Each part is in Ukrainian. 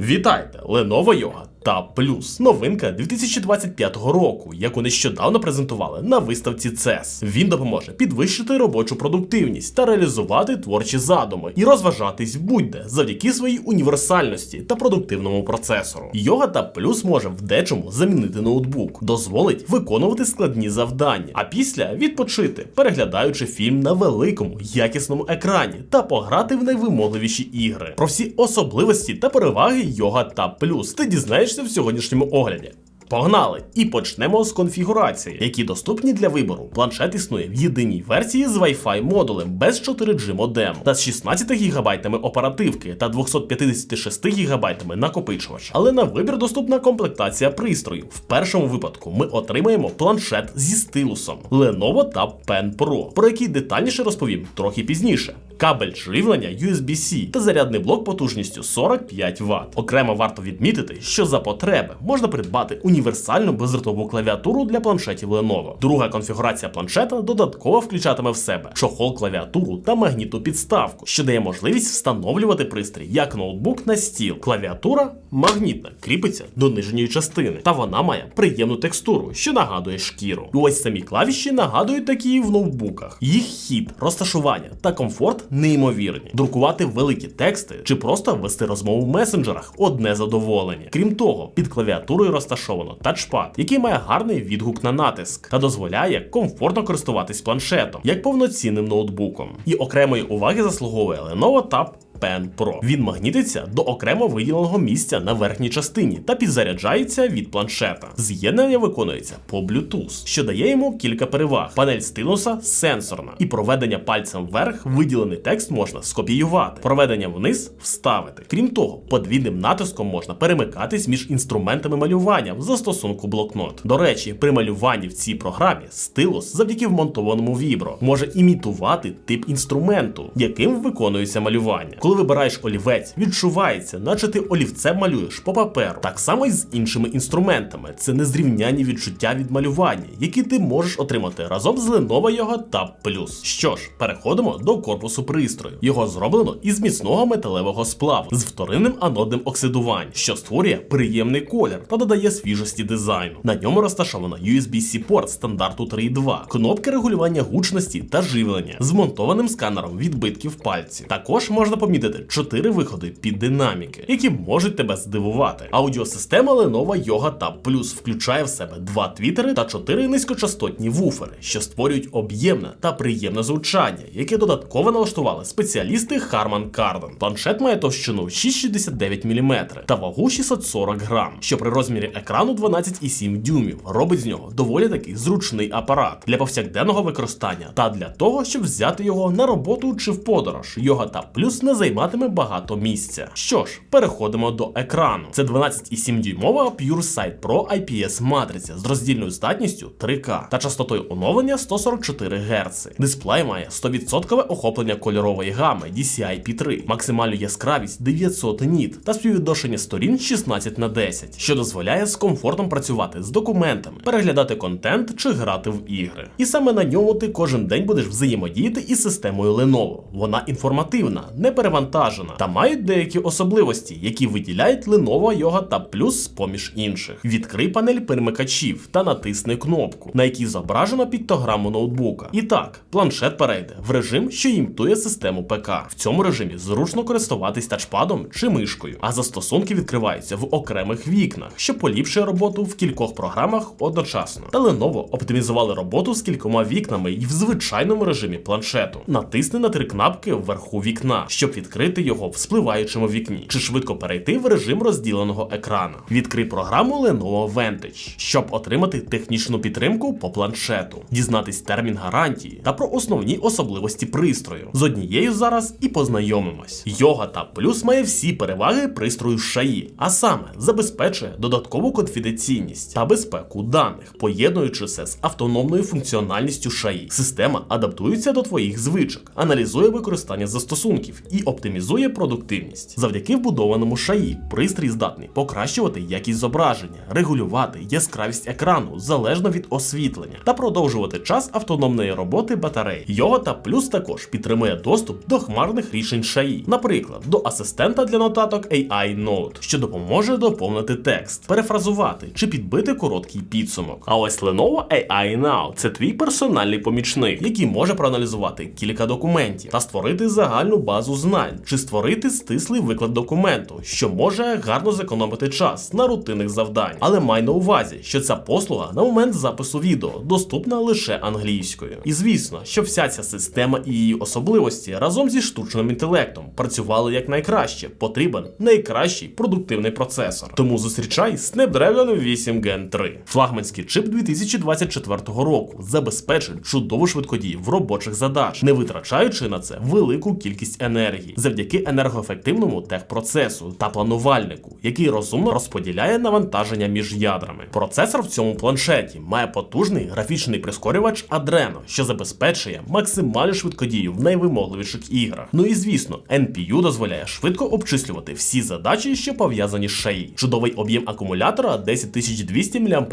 Вітайте! Lenovo Yoga Tab Plus. Новинка 2025 року, яку нещодавно презентували на виставці CES. Він допоможе підвищити робочу продуктивність та реалізувати творчі задуми і розважатись будь-де завдяки своїй універсальності та продуктивному процесору. Yoga Tab Plus може в дечому замінити ноутбук, дозволить виконувати складні завдання, а після відпочити, переглядаючи фільм на великому якісному екрані та пограти в найвимогливіші ігри. Про всі особливості та переваги Yoga Tab Plus ти дізнаєшся в сьогоднішньому огляді. Погнали! І почнемо з конфігурації, які доступні для вибору. Планшет існує в єдиній версії з Wi-Fi модулем без 4G модему та з 16 ГБ оперативки та 256 ГБ накопичувач. Але на вибір доступна комплектація пристрою. В першому випадку ми отримаємо планшет зі стилусом Lenovo Tab Pen Pro, про який детальніше розповім трохи пізніше. Кабель живлення USB-C та зарядний блок потужністю 45 Вт. Окремо варто відмітити, що за потреби можна придбати універсальну бездротову клавіатуру для планшетів Lenovo. Друга конфігурація планшета додатково включатиме в себе чохол клавіатуру та магнітну підставку, що дає можливість встановлювати пристрій як ноутбук на стіл. Клавіатура магнітна, кріпиться до нижньої частини, та вона має приємну текстуру, що нагадує шкіру. І ось самі клавіші нагадують такі в ноутбуках. Їх хід, розташування та комфорт неймовірні. Друкувати великі тексти чи просто вести розмову в месенджерах одне задоволення. Крім того, під клавіатурою розташовано тачпад, який має гарний відгук на натиск та дозволяє комфортно користуватись планшетом як повноцінним ноутбуком. І окремої уваги заслуговує Lenovo Tab Pen Pro. Він магнітиться до окремо виділеного місця на верхній частині та підзаряджається від планшета. З'єднання виконується по Bluetooth, що дає йому кілька переваг. Панель стилуса сенсорна, і проведення пальцем вверх виділений текст можна скопіювати, проведення вниз вставити. Крім того, подвійним натиском можна перемикатись між інструментами малювання в застосунку блокнот. До речі, при малюванні в цій програмі стилус завдяки вмонтованому вібро може імітувати тип інструменту, яким виконується малювання. Коли вибираєш олівець, відчувається, наче ти олівцем малюєш по паперу. Так само і з іншими інструментами. Це незрівнянні відчуття від малювання, які ти можеш отримати разом з Lenovo Yoga Tab. Що ж, переходимо до корпусу пристрою. Його зроблено із міцного металевого сплаву з вторинним анодним оксидуванням, що створює приємний колір та додає свіжості дизайну. На ньому розташовано USB-C порт стандарту 3.2, кнопки регулювання гучності та живлення з монтованим сканером відбитків пальців. Також можна помітити 4 виходи під динаміки, які можуть тебе здивувати. Аудіосистема Lenovo Yoga Tab Plus включає в себе два твітери та 4 низькочастотні вуфери, що створюють об'ємне та приємне звучання, яке додатково налаштували спеціалісти Harman Kardon. Планшет має товщину 6,69 мм та вагу 640 грам, що при розмірі екрану 12,7 дюймів робить з нього доволі таки зручний апарат для повсякденного використання та для того, щоб взяти його на роботу чи в подорож. Yoga Tab Plus не займатиме багато місця. Що ж, переходимо до екрану. Це 12,7 дюймова PureSight Pro IPS матриця з роздільною здатністю 3К та частотою оновлення 144 Гц. Дисплей має 100% охоплення кольорової гами DCI-P3, максимальну яскравість 900 ніт та співвідношення сторін 16 на 10, що дозволяє з комфортом працювати з документами, переглядати контент чи грати в ігри. І саме на ньому ти кожен день будеш взаємодіяти із системою Lenovo. Вона інформативна, не перевантажена та мають деякі особливості, які виділяють Lenovo Yoga Tab Plus з поміж інших. Відкрий панель перемикачів та натисни кнопку, на якій зображено піктограму ноутбука. І так, планшет перейде в режим, що імітує систему ПК. В цьому режимі зручно користуватись тачпадом чи мишкою, а застосунки відкриваються в окремих вікнах, що поліпшує роботу в кількох програмах одночасно. Та Lenovo оптимізували роботу з кількома вікнами і в звичайному режимі планшету. Натисни на три кнопки вверху вікна, щоб відкрити його в спливаючому вікні, чи швидко перейти в режим розділеного екрану. Відкрий програму Lenovo Vantage, щоб отримати технічну підтримку по планшету, дізнатись термін гарантії та про основні особливості пристрою. З однією зараз і познайомимось. Йога та плюс має всі переваги пристрою шаї, а саме забезпечує додаткову конфіденційність та безпеку даних, поєднуючи це з автономною функціональністю шаї. Система адаптується до твоїх звичок, аналізує використання застосунків і оптимізує продуктивність. Завдяки вбудованому шаї пристрій здатний покращувати якість зображення, регулювати яскравість екрану залежно від освітлення та продовжувати час автономної роботи батареї. Його та плюс також підтримує доступ до хмарних рішень шаї, наприклад, до асистента для нотаток AI Note, що допоможе доповнити текст, перефразувати чи підбити короткий підсумок. А ось Lenovo AI Now – це твій персональний помічник, який може проаналізувати кілька документів та створити загальну базу знань, чи створити стислий виклад документу, що може гарно зекономити час на рутинних завданнях. Але май на увазі, що ця послуга на момент запису відео доступна лише англійською. І звісно, що вся ця система і її особливості разом зі штучним інтелектом працювали як найкраще. Потрібен найкращий продуктивний процесор. Тому зустрічай Snapdragon 8 Gen 3. Флагманський чип 2024 року забезпечить чудову швидкодію в робочих задач, не витрачаючи на це велику кількість енергії, завдяки енергоефективному техпроцесу та планувальнику, який розумно розподіляє навантаження між ядрами. Процесор в цьому планшеті має потужний графічний прискорювач Adreno, що забезпечує максимальну швидкодію в найвимогливіших іграх. Ну і звісно, NPU дозволяє швидко обчислювати всі задачі, що пов'язані з шаї. Чудовий об'єм акумулятора 10200 мАч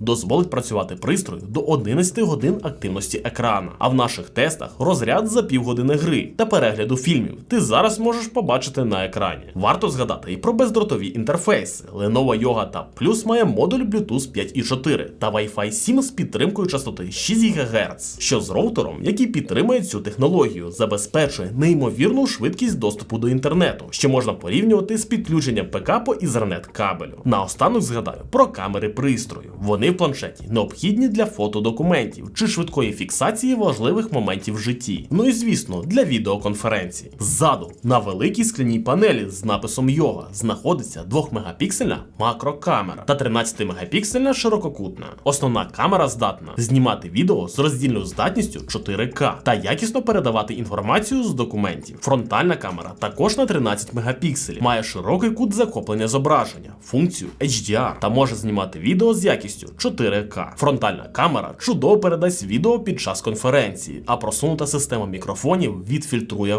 дозволить працювати пристрою до 11 годин активності екрана. А в наших тестах розряд за півгодини гри та перегляду фільмів ти зараз можеш побачити на екрані. Варто згадати і про бездротові інтерфейси. Lenovo Yoga Tab Plus має модуль Bluetooth 5.4 та Wi-Fi 7 з підтримкою частоти 6 ГГц, що з роутером, який підтримує цю технологію, забезпечує неймовірну швидкість доступу до інтернету, що можна порівнювати з підключенням ПК по Ethernet кабелю. Наостанок згадаю про камери пристрою. Вони в планшеті необхідні для фотодокументів чи швидкої фіксації важливих моментів в житті. Ну і звісно, для відеоконференцій. Ззаду на великій скляній панелі з написом Йога знаходиться 2-мегапіксельна макрокамера та 13-мегапіксельна ширококутна. Основна камера здатна знімати відео з роздільною здатністю 4К та якісно передавати інформацію з документів. Фронтальна камера також на 13 мегапікселів, має широкий кут захоплення зображення, функцію HDR та може знімати відео з якістю 4К. Фронтальна камера чудово передасть відео під час конференції, а просунута система мікрофонів відфільтрує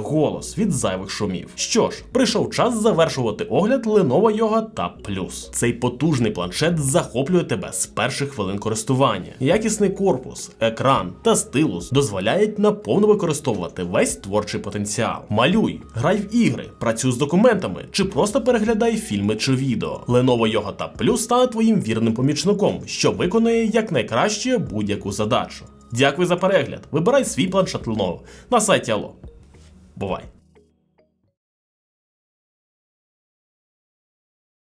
голос від зайвих шумів. Що ж, прийшов час завершувати огляд Lenovo Yoga Tab Plus. Цей потужний планшет захоплює тебе з перших хвилин користування. Якісний корпус, екран та стилус дозволяють наповно використовувати весь творчий потенціал. Малюй, грай в ігри, працюй з документами чи просто переглядай фільми чи відео. Lenovo Yoga Tab Plus стане твоїм вірним помічником, що виконує якнайкраще будь-яку задачу. Дякую за перегляд. Вибирай свій планшет Lenovo на сайті Allo. Бувай!